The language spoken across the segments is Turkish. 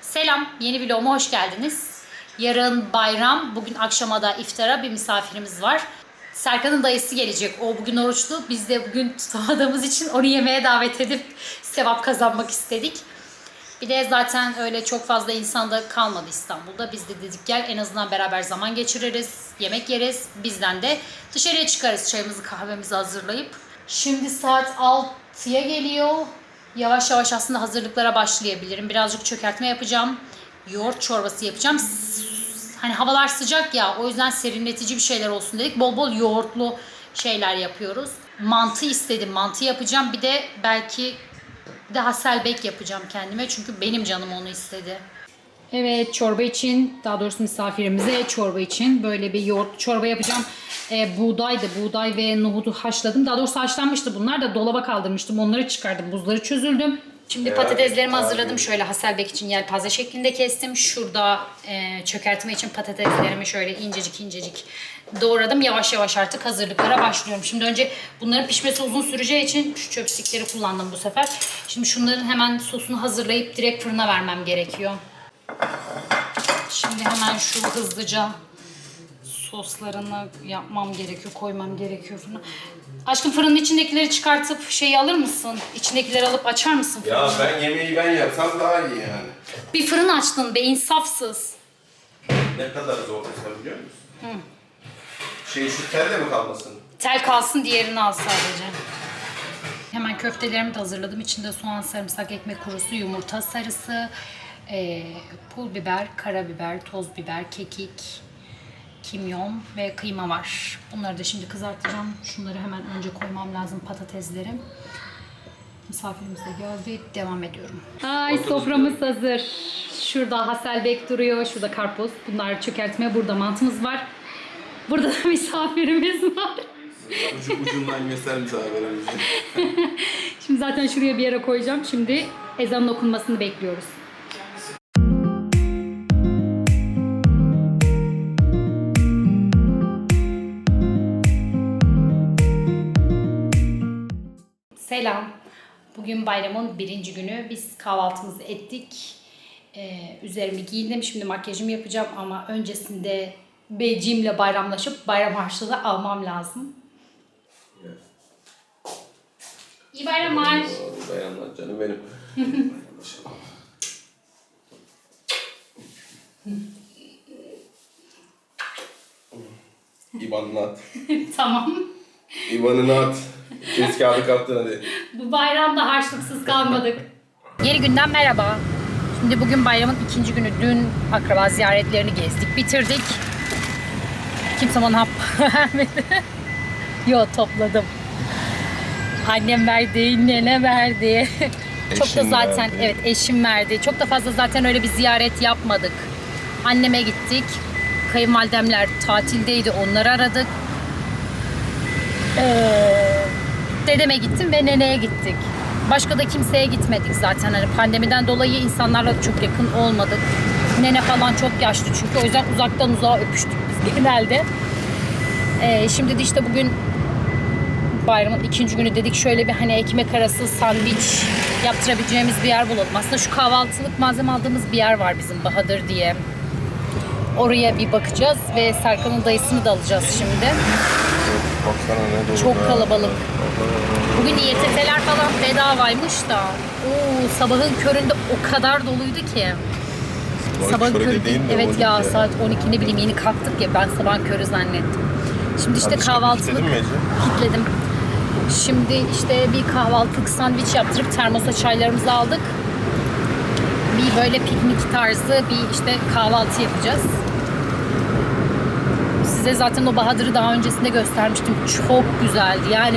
Selam, yeni vloguma hoş geldiniz. Yarın bayram, bugün akşama da iftara bir misafirimiz var. Serkan'ın dayısı gelecek. O bugün oruçlu. Biz de bugün tutamadığımız için onu yemeğe davet edip sevap kazanmak istedik. Bir de zaten öyle çok fazla insan da kalmadı İstanbul'da. Biz de dedik gel en azından beraber zaman geçiririz, yemek yeriz. Bizden de dışarıya çıkarız çayımızı kahvemizi hazırlayıp. Şimdi saat 6'ya geliyor. Yavaş yavaş aslında hazırlıklara başlayabilirim. Birazcık çökertme yapacağım. Yoğurt çorbası yapacağım. Hani havalar sıcak ya o yüzden serinletici bir şeyler olsun dedik. Bol bol yoğurtlu şeyler yapıyoruz. Mantı istedim. Mantı yapacağım. Bir de belki bir de hasselbek yapacağım kendime. Çünkü benim canım onu istedi. Evet çorba için daha doğrusu misafirimize çorba için böyle bir yoğurt çorba yapacağım. Ee, buğdaydı. Buğday ve nohudu haşladım. Daha doğrusu haşlanmıştı bunlar da dolaba kaldırmıştım. Onları çıkardım. Buzları çözüldüm. Şimdi patateslerimi hazırladım. Şöyle hasselbek için yelpaze şeklinde kestim. Şurada e, çökertme için patateslerimi şöyle incecik incecik doğradım. Yavaş yavaş artık hazırlıklara başlıyorum. Şimdi önce bunların pişmesi uzun süreceği için şu çöpstikleri kullandım bu sefer. Şimdi şunların hemen sosunu hazırlayıp direkt fırına vermem gerekiyor. Şimdi hemen şu hızlıca soslarını yapmam gerekiyor, koymam gerekiyor fırına. Aşkım fırının içindekileri çıkartıp şeyi alır mısın? İçindekileri alıp açar mısın fırını? Ya ben yemeği ben yapsam daha iyi yani. Bir fırın açtın be insafsız. Ne kadar zor mesela biliyor musun? Şey şu telle mi kalmasın? Tel kalsın diğerini al sadece. Hemen köftelerimi de hazırladım. İçinde soğan, sarımsak, ekmek kurusu, yumurta sarısı, eee, pul biber, karabiber, toz biber, kekik, kimyon ve kıyma var. Bunları da şimdi kızartacağım. Şunları hemen önce koymam lazım patatesleri. Misafirimiz de geldi. Devam ediyorum. Ay soframız hazır. Şurada hasselbek duruyor. Şurada karpuz. Bunlar çökertme. Burada mantımız var. Burada da misafirimiz var. Ucu, ucundan göster misafirimizi. Şimdi zaten şuraya bir yere koyacağım. Şimdi ezanın okunmasını bekliyoruz. Selam. Bugün bayramın birinci günü. Biz kahvaltımızı ettik. Ee, üzerimi giyindim. Şimdi makyajımı yapacağım ama öncesinde becimle bayramlaşıp bayram harçlığı almam lazım. İyi bayramlar. Dayanlar canım benim. İban'ını at. tamam. İban'ını at. Kes kağıdı kaptın hadi. Bu bayramda harçlıksız kalmadık. Yeni günden merhaba. Şimdi bugün bayramın ikinci günü. Dün akraba ziyaretlerini gezdik, bitirdik. Kimse bana hap vermedi. Yo topladım. Annem verdi, nene verdi. Çok da zaten verdi. evet eşim verdi. Çok da fazla zaten öyle bir ziyaret yapmadık. Anneme gittik. Kayınvalidemler tatildeydi. Onları aradık. Ee, dedeme gittim ve neneye gittik. Başka da kimseye gitmedik zaten. Hani pandemiden dolayı insanlarla çok yakın olmadık. Nene falan çok yaşlı çünkü o yüzden uzaktan uzağa öpüştük biz genelde. Ee, şimdi de işte bugün bayramın ikinci günü dedik şöyle bir hani ekmek arası sandviç yaptırabileceğimiz bir yer bulalım. Aslında şu kahvaltılık malzeme aldığımız bir yer var bizim Bahadır diye. Oraya bir bakacağız ve Serkan'ın dayısını da alacağız şimdi. Baksana ne dolu. Çok kalabalık. Bugün İETT'ler falan bedavaymış da. Oo, sabahın köründe o kadar doluydu ki. Sabahın körü değil. Evet ya saat 12 ne bileyim yeni kalktık ya ben sabahın körü zannettim. Şimdi işte kahvaltılık mi Ece? kitledim. Şimdi işte bir kahvaltılık sandviç yaptırıp termosa çaylarımızı aldık. Bir böyle piknik tarzı bir işte kahvaltı yapacağız. Size zaten o Bahadır'ı daha öncesinde göstermiştim. Çok güzeldi. Yani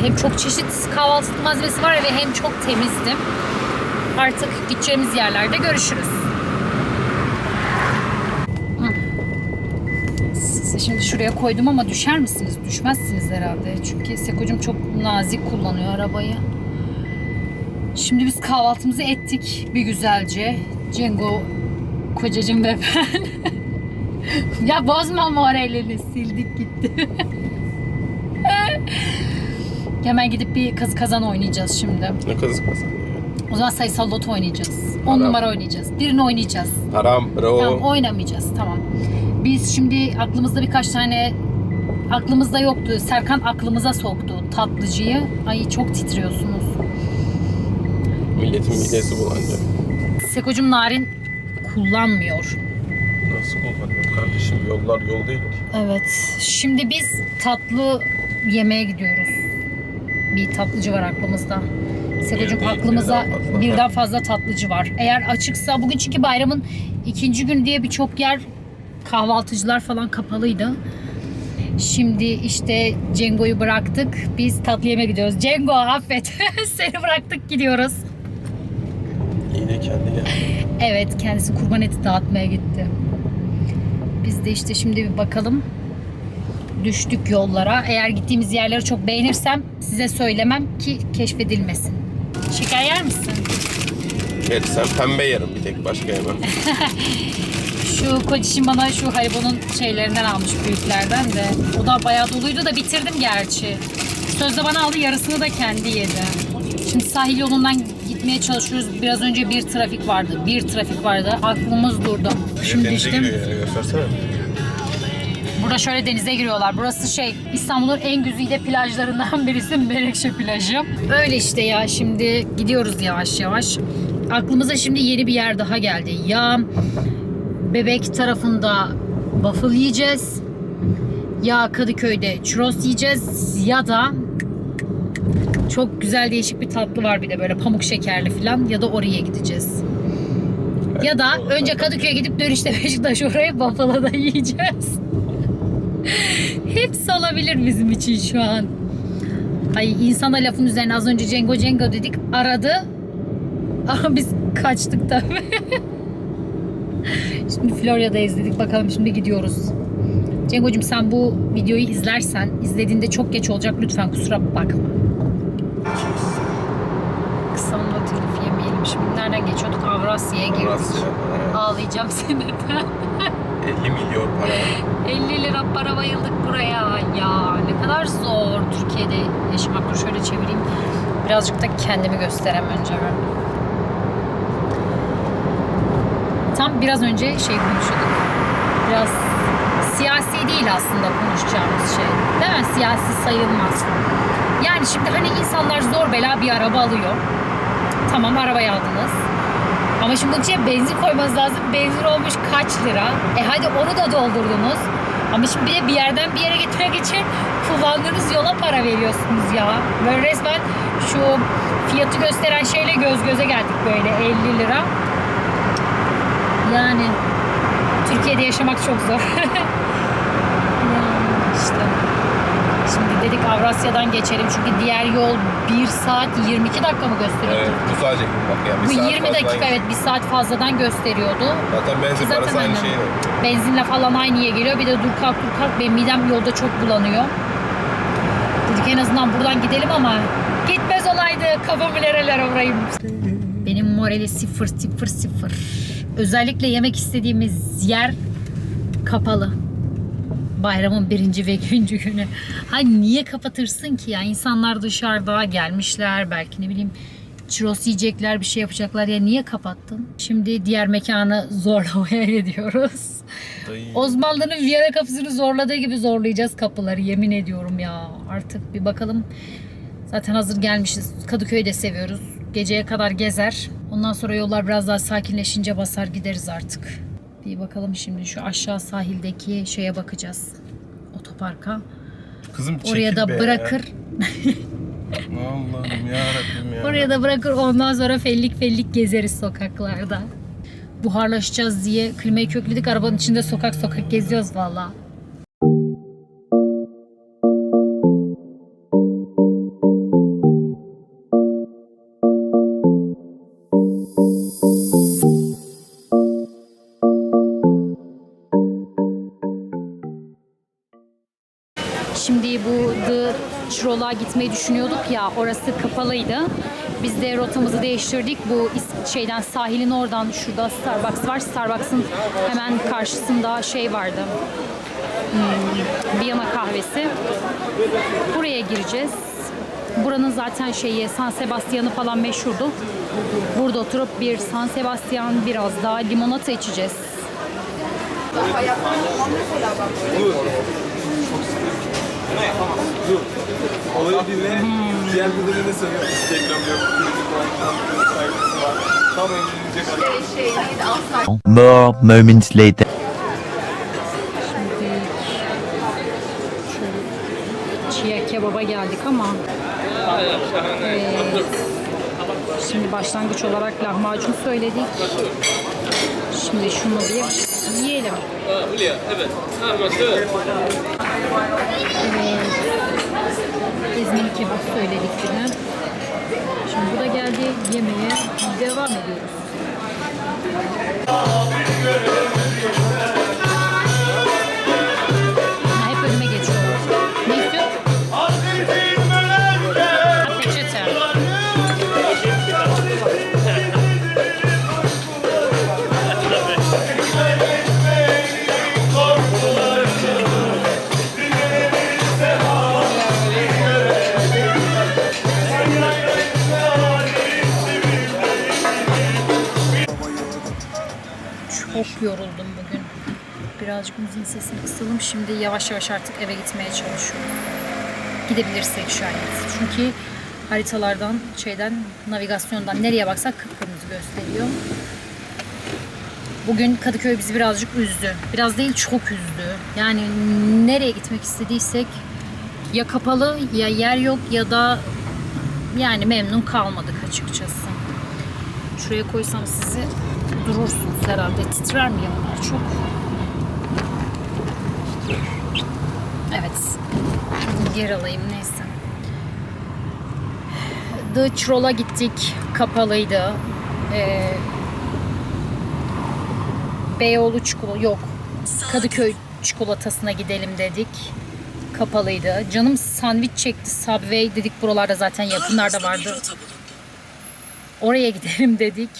hem çok çeşit kahvaltılık malzemesi var ve hem çok temizdi. Artık gideceğimiz yerlerde görüşürüz. Size şimdi şuraya koydum ama düşer misiniz? Düşmezsiniz herhalde. Çünkü Seko'cum çok nazik kullanıyor arabayı. Şimdi biz kahvaltımızı ettik bir güzelce. Cengo kocacığım ve ben. ya bozma moralini sildik gitti. Hemen gidip bir kaz kazan oynayacağız şimdi. Ne kazık kazanıyor? O zaman sayısal loto oynayacağız. 10 Tamam. numara oynayacağız. Birini oynayacağız. Haram bro. Tamam oynamayacağız tamam. Biz şimdi aklımızda birkaç tane aklımızda yoktu. Serkan aklımıza soktu tatlıcıyı. Ay çok titriyorsunuz. Milletin midesi bulanacak. Sekocum narin kullanmıyor. Nasıl kullanıyor kardeşim? Yollar yol değil ki. Evet. Şimdi biz tatlı yemeye gidiyoruz. Bir tatlıcı var aklımızda. Sekocum değil, aklımıza birden fazla. birden fazla tatlıcı var. Eğer açıksa bugün çünkü bayramın ikinci günü diye birçok yer kahvaltıcılar falan kapalıydı. Şimdi işte Cengo'yu bıraktık. Biz tatlı yeme gidiyoruz. Cengo affet. Seni bıraktık gidiyoruz. Yine kendi geldi. Evet kendisi kurban eti dağıtmaya gitti. Biz de işte şimdi bir bakalım. Düştük yollara. Eğer gittiğimiz yerleri çok beğenirsem size söylemem ki keşfedilmesin. Şeker yer misin? Geç sen pembe yerim bir tek başka yemem. Şu kocişim bana şu Haribo'nun şeylerinden almış büyüklerden de. O da bayağı doluydu da bitirdim gerçi. Sözde bana aldı yarısını da kendi yedi. Şimdi sahil yolundan gitmeye çalışıyoruz. Biraz önce bir trafik vardı. Bir trafik vardı. Aklımız durdu. Şimdi Denize işte giriyor göstersene. burada şöyle denize giriyorlar. Burası şey İstanbul'un en güzide plajlarından birisi Menekşe plajı. Öyle işte ya şimdi gidiyoruz yavaş yavaş. Aklımıza şimdi yeni bir yer daha geldi. Ya Bebek tarafında waffle yiyeceğiz. Ya Kadıköy'de churros yiyeceğiz ya da çok güzel değişik bir tatlı var bir de böyle pamuk şekerli falan ya da oraya gideceğiz. Ya da önce Kadıköy'e gidip dönüşte Beşiktaş oraya waffle'a da yiyeceğiz. Hepsi olabilir bizim için şu an. Ay insana lafın üzerine az önce Cengo Cengo dedik aradı. Ama biz kaçtık tabii. Şimdi Florya'dayız dedik. Bakalım şimdi gidiyoruz. Cengo'cum sen bu videoyu izlersen, izlediğinde çok geç olacak. Lütfen kusura bakma. Nereden geçiyorduk? Avrasya'ya girdik. Avrasya. Ağlayacağım sinirden. 50 milyon para. 50 lira para bayıldık buraya. Ya ne kadar zor Türkiye'de yaşamak. Dur şöyle çevireyim. Birazcık da kendimi gösterem önce ben. Tam biraz önce şey konuşuyorduk. Biraz siyasi değil aslında konuşacağımız şey. Değil mi? Siyasi sayılmaz. Yani şimdi hani insanlar zor bela bir araba alıyor. Tamam arabayı aldınız. Ama şimdi bunun içine benzin koymanız lazım. Benzin olmuş kaç lira? E hadi onu da doldurdunuz. Ama şimdi bir de bir yerden bir yere gitmek için kullandığınız yola para veriyorsunuz ya. Böyle resmen şu fiyatı gösteren şeyle göz göze geldik böyle 50 lira. Yani Türkiye'de yaşamak çok zor. yani işte. Şimdi dedik Avrasya'dan geçelim çünkü diğer yol 1 saat 22 dakika mı gösteriyor? Evet bu sadece bak ya. Bir Bu saat 20 fazla dakika evet bir saat fazladan gösteriyordu. Zaten benzin Zaten parası aynı şey. Benzinle falan aynıya geliyor. Bir de dur kalk dur kalk benim midem yolda çok bulanıyor. Dedik en azından buradan gidelim ama gitmez olaydı kafamı nerelere vurayım. Benim morali sıfır sıfır sıfır. Özellikle yemek istediğimiz yer kapalı. Bayramın birinci ve ikinci günü. Ha niye kapatırsın ki ya? İnsanlar dışarıda gelmişler. Belki ne bileyim churros yiyecekler, bir şey yapacaklar. Ya niye kapattın? Şimdi diğer mekanı zorlamaya gidiyoruz. Dayı. Osmanlı'nın Viyana kapısını zorladığı gibi zorlayacağız kapıları. Yemin ediyorum ya. Artık bir bakalım. Zaten hazır gelmişiz. Kadıköy'ü de seviyoruz. Geceye kadar gezer. Ondan sonra yollar biraz daha sakinleşince basar gideriz artık. Bir bakalım şimdi şu aşağı sahildeki şeye bakacağız. Otoparka. Kızım Oraya da be. bırakır. Allah'ım yarabbim ya. Oraya da bırakır. Ondan sonra fellik fellik gezeriz sokaklarda. Buharlaşacağız diye klimayı kökledik. Arabanın içinde sokak sokak geziyoruz valla. Çirol'a gitmeyi düşünüyorduk ya orası kapalıydı. Biz de rotamızı değiştirdik. Bu şeyden sahilin oradan şurada Starbucks var. Starbucks'ın hemen karşısında şey vardı. Hmm, kahvesi. Buraya gireceğiz. Buranın zaten şeyi San Sebastian'ı falan meşhurdu. Burada oturup bir San Sebastian biraz daha limonata içeceğiz. Olayı dinle. Diğer ne söylüyor? Instagram yok. Twitter var. Sayfası var. Tam evlenecek adam. More moments later. Çiğ kebaba geldik ama Evet. Şimdi başlangıç olarak lahmacun söyledik. Şimdi şunu bir yiyelim. Evet. İzmir kebap söyledik yine. Şimdi bu da geldi. Yemeğe devam ediyoruz. Sesini kısalım. Şimdi yavaş yavaş artık eve gitmeye çalışıyorum. Gidebilirsek şayet. Çünkü haritalardan, şeyden, navigasyondan nereye baksak kıpkırmızı gösteriyor. Bugün Kadıköy bizi birazcık üzdü. Biraz değil çok üzdü. Yani nereye gitmek istediysek ya kapalı ya yer yok ya da yani memnun kalmadık açıkçası. Şuraya koysam sizi durursunuz herhalde. Titrer mi yanlar çok? Evet. Yer alayım neyse. The Troll'a gittik. Kapalıydı. Ee, Beyoğlu çikolata yok. Kadıköy çikolatasına gidelim dedik. Kapalıydı. Canım sandviç çekti. Subway dedik buralarda zaten yakınlarda vardı. Oraya gidelim dedik.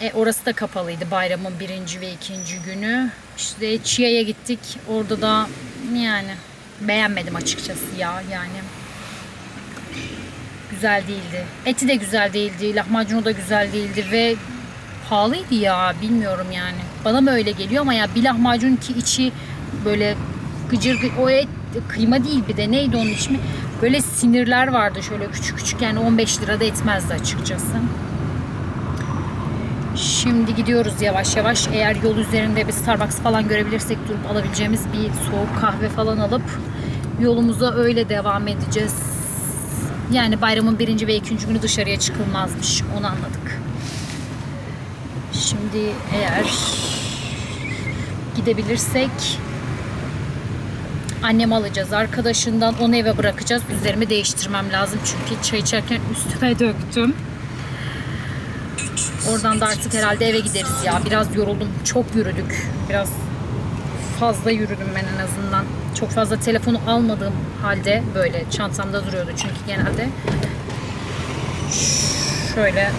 E, orası da kapalıydı bayramın birinci ve ikinci günü. İşte Çiğa'ya gittik. Orada da yani beğenmedim açıkçası ya yani. Güzel değildi. Eti de güzel değildi. Lahmacunu da güzel değildi ve pahalıydı ya bilmiyorum yani. Bana mı öyle geliyor ama ya bir lahmacun ki içi böyle gıcır gı- o et kıyma değil bir de neydi onun ismi? Böyle sinirler vardı şöyle küçük küçük yani 15 lira da etmezdi açıkçası. Şimdi gidiyoruz yavaş yavaş. Eğer yol üzerinde bir Starbucks falan görebilirsek durup alabileceğimiz bir soğuk kahve falan alıp yolumuza öyle devam edeceğiz. Yani bayramın birinci ve ikinci günü dışarıya çıkılmazmış. Onu anladık. Şimdi eğer gidebilirsek annemi alacağız arkadaşından onu eve bırakacağız. Üzerimi değiştirmem lazım çünkü çay içerken üstüme döktüm. Oradan da artık herhalde eve gideriz ya. Biraz yoruldum. Çok yürüdük. Biraz fazla yürüdüm ben en azından. Çok fazla telefonu almadığım halde böyle çantamda duruyordu çünkü genelde. Şöyle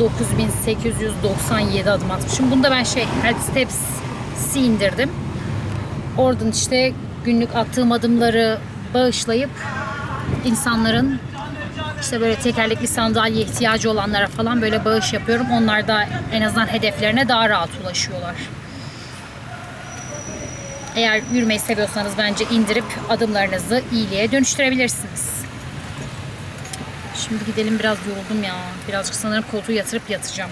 9897 adım atmışım. Bunda ben şey Health Steps'i indirdim. Oradan işte günlük attığım adımları bağışlayıp insanların işte böyle tekerlekli sandalye ihtiyacı olanlara falan böyle bağış yapıyorum. Onlar da en azından hedeflerine daha rahat ulaşıyorlar. Eğer yürümeyi seviyorsanız bence indirip adımlarınızı iyiliğe dönüştürebilirsiniz. Şimdi gidelim biraz yoruldum ya. Birazcık sanırım koltuğu yatırıp yatacağım.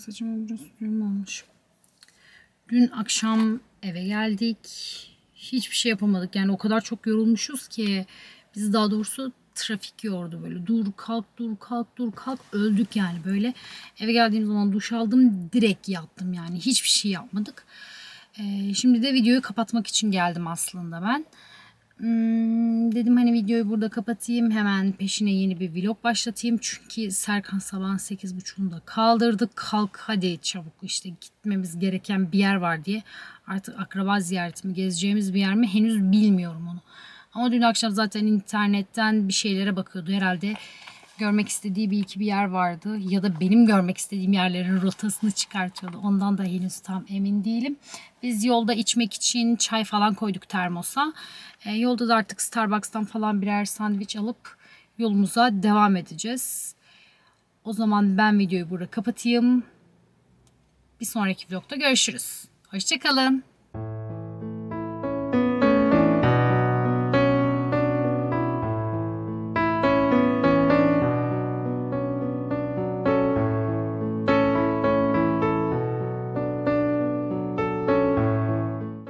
Ay saçıma biraz düğüm olmuş. Dün akşam eve geldik. Hiçbir şey yapamadık. Yani o kadar çok yorulmuşuz ki biz daha doğrusu trafik yordu böyle. Dur kalk dur kalk dur kalk öldük yani böyle. Eve geldiğim zaman duş aldım direkt yattım yani. Hiçbir şey yapmadık. Ee, şimdi de videoyu kapatmak için geldim aslında ben. Hmm, dedim hani videoyu burada kapatayım. Hemen peşine yeni bir vlog başlatayım. Çünkü Serkan sabahın 8.30'unda kaldırdı. Kalk hadi çabuk işte gitmemiz gereken bir yer var diye. Artık akraba ziyareti mi gezeceğimiz bir yer mi henüz bilmiyorum onu. Ama dün akşam zaten internetten bir şeylere bakıyordu. Herhalde görmek istediği bir iki bir yer vardı. Ya da benim görmek istediğim yerlerin rotasını çıkartıyordu. Ondan da henüz tam emin değilim. Biz yolda içmek için çay falan koyduk termosa. E, yolda da artık Starbucks'tan falan birer sandviç alıp yolumuza devam edeceğiz. O zaman ben videoyu burada kapatayım. Bir sonraki vlogda görüşürüz. Hoşçakalın.